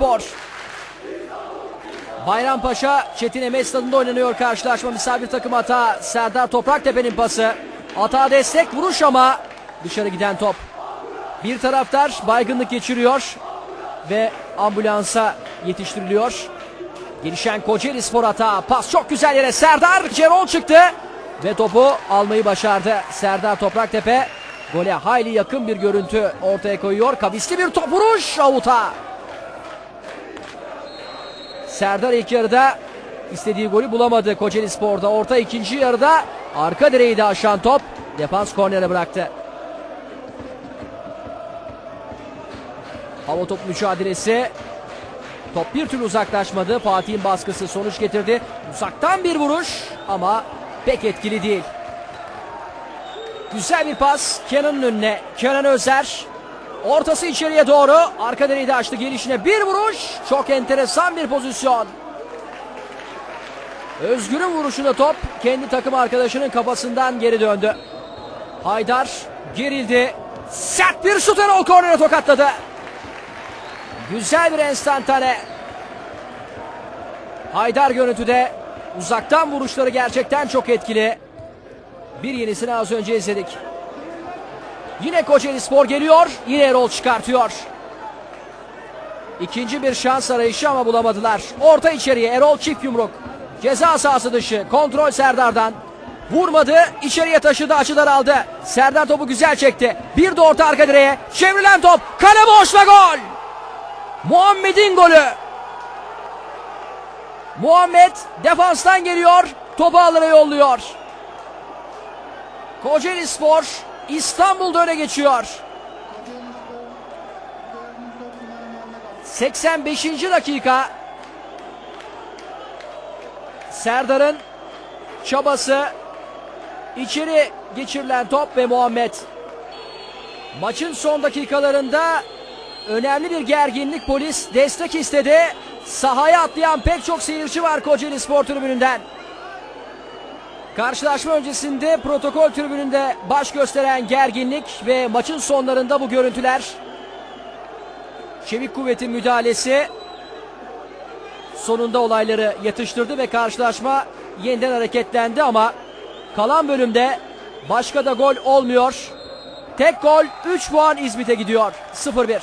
Spor. Bayrampaşa Çetin Emel Stadı'nda oynanıyor karşılaşma. Misafir takım hata. Serdar Topraktepe'nin pası. Hata destek vuruş ama dışarı giden top. Bir taraftar baygınlık geçiriyor ve ambulansa yetiştiriliyor. Gelişen Kocaeli Spor hata. Pas çok güzel yere Serdar. Cerol çıktı ve topu almayı başardı. Serdar Topraktepe gole hayli yakın bir görüntü ortaya koyuyor. Kavisli bir top vuruş avuta. Serdar ilk yarıda istediği golü bulamadı Kocaeli Spor'da. Orta ikinci yarıda arka direği de aşan top defans kornere bıraktı. Hava top mücadelesi. Top bir türlü uzaklaşmadı. Fatih'in baskısı sonuç getirdi. Uzaktan bir vuruş ama pek etkili değil. Güzel bir pas Kenan'ın önüne. Kenan Özer. Ortası içeriye doğru. Arka direği de açtı gelişine. Bir vuruş. Çok enteresan bir pozisyon. Özgür'ün vuruşunda top kendi takım arkadaşının kafasından geri döndü. Haydar gerildi. Sert bir şut Erol kornere tokatladı. Güzel bir enstantane. Haydar görüntüde uzaktan vuruşları gerçekten çok etkili. Bir yenisini az önce izledik. Yine Kocaeli Spor geliyor. Yine Erol çıkartıyor. İkinci bir şans arayışı ama bulamadılar. Orta içeriye Erol çift yumruk. Ceza sahası dışı. Kontrol Serdar'dan. Vurmadı. içeriye taşıdı. Açılar aldı. Serdar topu güzel çekti. Bir de orta arka direğe. Çevrilen top. Kale boş ve gol. Muhammed'in golü. Muhammed defanstan geliyor. Topu alana yolluyor. Kocaeli Spor İstanbul'da öne geçiyor. 85. dakika. Serdar'ın çabası içeri geçirilen top ve Muhammed. Maçın son dakikalarında önemli bir gerginlik polis destek istedi. Sahaya atlayan pek çok seyirci var Kocaeli Spor tribününden. Karşılaşma öncesinde protokol tribününde baş gösteren gerginlik ve maçın sonlarında bu görüntüler. Çevik kuvvetin müdahalesi sonunda olayları yatıştırdı ve karşılaşma yeniden hareketlendi ama kalan bölümde başka da gol olmuyor. Tek gol 3 puan İzmit'e gidiyor. 0-1.